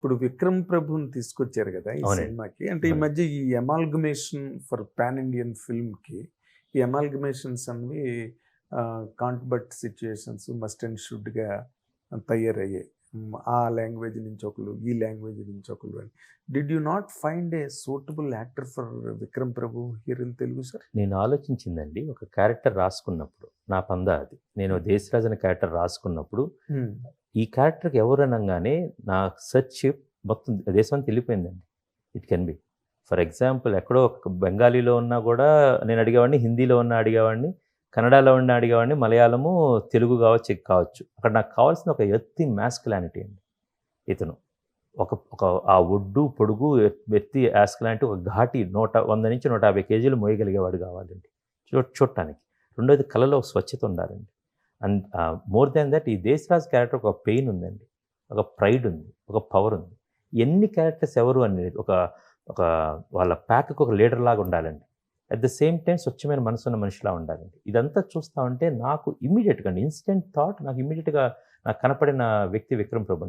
ఇప్పుడు విక్రమ్ ప్రభుని తీసుకొచ్చారు కదా ఈ. సినిమాకి. అంటే ఈ. మధ్య ఈ ఎమాల్గమేషన్ ఫర్ పాన్ ఇండియన్ ఫిల్మ్కి ఈ ఎమాల్గమేషన్స్ అన్ని can't but situations must and షుడ్గా తయారయ్యాయి ఆ లాంగ్వేజ్ నుంచి ఒకరు ఈ లాంగ్వేజ్ నుంచి ఒకరు అని. Did you not find a suitable actor for Vikram Prabhu here in Telugu sir? నేను ఆలోచించిందండి. ఒక క్యారెక్టర్ రాసుకున్నప్పుడు నా పంద అది. నేను దేశరాజ్ అనే క్యారెక్టర్ రాసుకున్నప్పుడు ఈ క్యారెక్టర్కి ఎవరు అనగానే నా సెర్చ్ మొత్తం దేశం అంతా వెళ్ళిపోయిందండి. It can be for example ఎక్కడో ఒక బెంగాలీలో ఉన్నా కూడా నేను అడిగేవాడిని హిందీలో ఉన్న అడిగేవాడిని కన్నడలో ఉన్న అడిగేవాడిని మలయాళము తెలుగు కావచ్చు కావచ్చు. అక్కడ నాకు కావాల్సిన ఒక ఎత్తి మ్యాస్కులానిటీ అండి. ఇతను ఒక ఒక ఆ ఒడ్డు పొడుగు ఎత్తి యాస్కులాంటి ఒక ఘాటి నూట వంద నుంచి నూట యాభై కేజీలు మోయగలిగేవాడు కావాలండి. చూ చూడటానికి. రెండోది కళలో ఒక స్వచ్ఛత ఉండాలండి. అండ్ మోర్ దాన్ దట్ ఈ దేశరాజ్ క్యారెక్టర్ ఒక పెయిన్ ఉందండి. ఒక ప్రైడ్ ఉంది. ఒక పవర్ ఉంది. ఎన్ని క్యారెక్టర్స్ ఎవరు అనేది ఒక ఒక వాళ్ళ ప్యాక్కి ఒక లీడర్ లాగా ఉండాలండి. అట్ ద సేమ్ టైం స్వచ్ఛమైన మనసు ఉన్న మనిషిలా ఉండాలండి. ఇదంతా చూస్తా ఉంటే నాకు ఇమీడియట్గా ఇన్స్టెంట్ థాట్ నాకు ఇమీడియట్గా నాకు కనపడిన వ్యక్తి విక్రమ్ ప్రభు